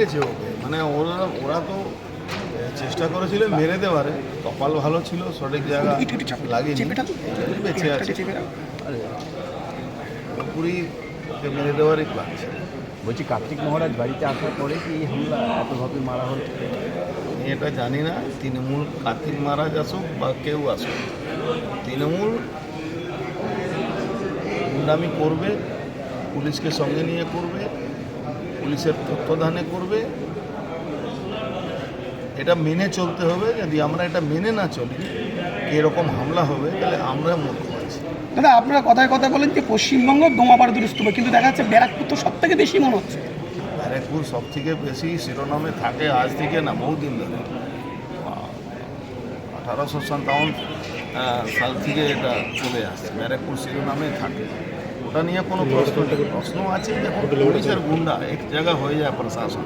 মেরেছে ওকে। মানে ওরা ওরা তো চেষ্টা করেছিল মেরে দেওয়ারে। কপাল ভালো ছিল সঠিক জায়গা লাগে বেঁচে আছে। পুরোপুরি মেরে দেওয়ারই লাগছে বলছি কার্তিক মহারাজ বাড়িতে আসার পরে কি হামলা এতভাবে মারা হল এটা জানি না। তৃণমূল কার্তিক মহারাজ আসুক বা কেউ আসুক তৃণমূল গুন্ডামি করবে পুলিশকে সঙ্গে নিয়ে করবে। পুলিশের তত্ত্বাবধানে করবে। এটা মেনে চলতে হবে। যদি আমরা এটা মেনে না চলি এরকম হামলা হবে তাহলে আমরা মূর্খ আছি দাদা আপনারা কথায় কথা বলেন যে পশ্চিমবঙ্গ বোমাবার দুরস্ত কিন্তু দেখা যাচ্ছে ব্যারাকপুর তো সব থেকে বেশি মনে হচ্ছে। ব্যারাকপুর সব থেকে বেশি শিরোনামে থাকে আজ থেকে না বহুদিন ধরে। আঠারোশো সাল থেকে এটা চলে আসছে। ব্যারাকপুর শিরোনামে থাকে। ওটা নিয়ে কোনো প্রশ্ন নেই। প্রশ্ন আছে যখন পুলিশের গুন্ডা এক জায়গা হয়ে যায় প্রশাসন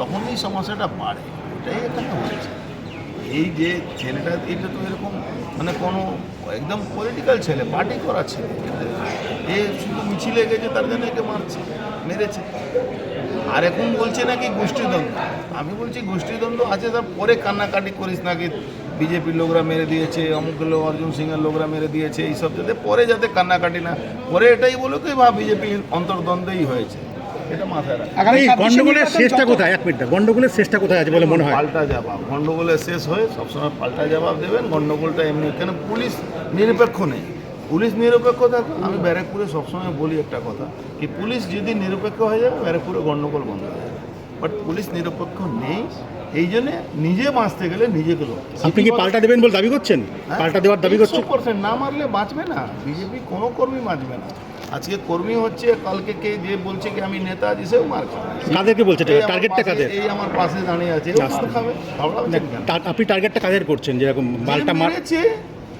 তখন এই সমস্যাটা বাড়ে। এটাই এখানে হয়েছে এই যে ছেলেটা এটা তো এরকম মানে কোনো একদম পলিটিক্যাল ছেলে পার্টি করা ছেলে। এ শুধু মিছিলে গেছে তার জন্য একে মারছে মেরেছে। আর এখন বলছে নাকি গোষ্ঠীদ্বন্দ্ব। আমি বলছি গোষ্ঠীদ্বন্দ্ব আছে তার পরে কান্নাকাটি করিস নাকি বিজেপির লোকরা মেরে দিয়েছে অমুক লোক অর্জুন সিংয়ের লোকরা মেরে দিয়েছে এইসব যাতে পরে যাতে কান্নাকাটি না পরে এটাই বলো কি বা বিজেপির অন্তর্দ্বন্দ্বেই হয়েছে। এটা মাথায় রাখ। আগামী এই 26 গন্ডগোলের শেষটা কোথায়? এক মিনিট গন্ডগোলের শেষটা কোথায় আছে বলে মনে হয়? পাল্টা জবাব। গন্ডগোলের শেষ হয়ে সবসময় পাল্টা জবাব দেবেন। গন্ডগোলটা এমনি কেন পুলিশ নিরপেক্ষ নেই? পুলিশ নিরপেক্ষ থাকে। আমি ব্যারাকপুরে সবসময় বলি একটা কথা কি পুলিশ যদি নিরপেক্ষ হয়ে যাবে ব্যারাকপুরে গন্ডগোল বন্ধ হয়ে যাবে। বাট পুলিশ নিরপেক্ষ নেই। এই জন্যে নিজে বাঁচতে গেলে নিজেকে লোক আপনি কি পাল্টা দেবেন বলে দাবি করছেন? পাল্টা দেওয়ার দাবি করছেন? পার্সেন্ট না মারলে বাঁচবে না। বিজেপি কোনো কর্মী বাঁচবে না। আজকে কর্মী হচ্ছে কালকে কে যে বলছে কি আমি নেতা আছি সেও মার খাবে। কাদেরকে বলছে? টার্গেটটা কাদের? এই আমার পাশে দাঁড়িয়ে আছে মার খাবে? আপনি টার্গেটটা কাদের করছেন? যেরকম মালটা মার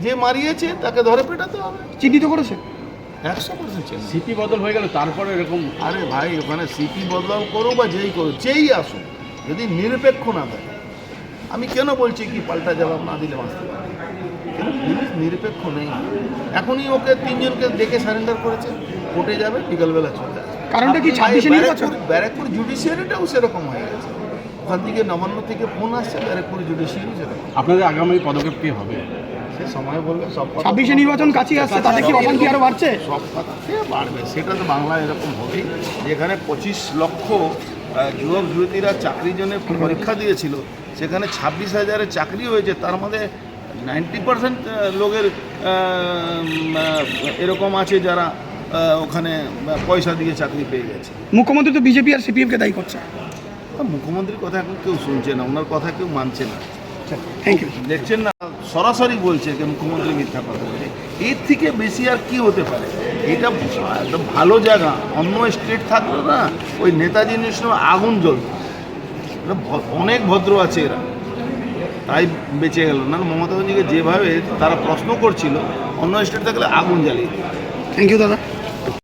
যে মারিয়েছে তাকে ধরে পেটাতে হবে। চিহ্নিত করেছে। একশো পার্সেন্ট সিপি বদল হয়ে গেল তারপরে এরকম আরে ভাই ওখানে সিপি বদল করো বা যেই করো যেই আসুক যদি নিরপেক্ষ না থাকে। আমি কেন বলছি কি পাল্টা জবাব না দিলে বাঁচতে পারে কিন্তু পুলিশ নিরপেক্ষ নেই। এখনই ওকে তিনজনকে দেখে সারেন্ডার করেছে কোর্টে যাবে বিকালবেলা চলে কারণটা কি আপনি 26 এ ভাই নির্বাচন? ব্যারাকপুর- ব্যারাকপুর জুডিশিয়ারিটাও সেরকম হয়ে গেছে। ওখান থেকে নবান্ন থেকে ফোন আসছে ব্যারাকপুর জুডিশিয়ারি সেরকম। আপনাদের আগামী পদক্ষেপ কি হবে? সে সময় বলবে সব কথা ছাব্বিশে নির্বাচন কাছে আসছে তাতে কি অশান্তি আরও বাড়ছে? সব কথা সে বাড়বে। সেটা তো বাংলা এরকম হবেই। যেখানে পঁচিশ লক্ষ যুবক যুবতীরা চাকরির জন্য পরীক্ষা দিয়েছিল সেখানে ছাব্বিশ হাজারের চাকরি হয়েছে তার মধ্যে নাইনটি পার্সেন্ট লোকের এরকম আছে যারা ওখানে পয়সা দিয়ে চাকরি পেয়ে গেছে। মুখ্যমন্ত্রী তো বিজেপি আর সিপিএম কে দায়ী করছে। মুখ্যমন্ত্রীর কথা এখন কেউ শুনছে না ওনার কথা কেউ মানছে না। থ্যাংক ইউ দেখছেন না? সরাসরি বলছে যে মুখ্যমন্ত্রী মিথ্যা কথা বলছে এর থেকে বেশি আর কি হতে পারে? এটা একটা ভালো জায়গা। অন্য স্টেট থাকল না ওই নেতাজি নিশ্চয় আগুন জ্বলত। অনেক ভদ্র আছে এরা। তাই বেঁচে গেল। না মমতা ব্যানার্জিকে যেভাবে তারা প্রশ্ন করছিল অন্য স্টেট থাকলে আগুন জ্বালিয়ে। থ্যাংক ইউ দাদা।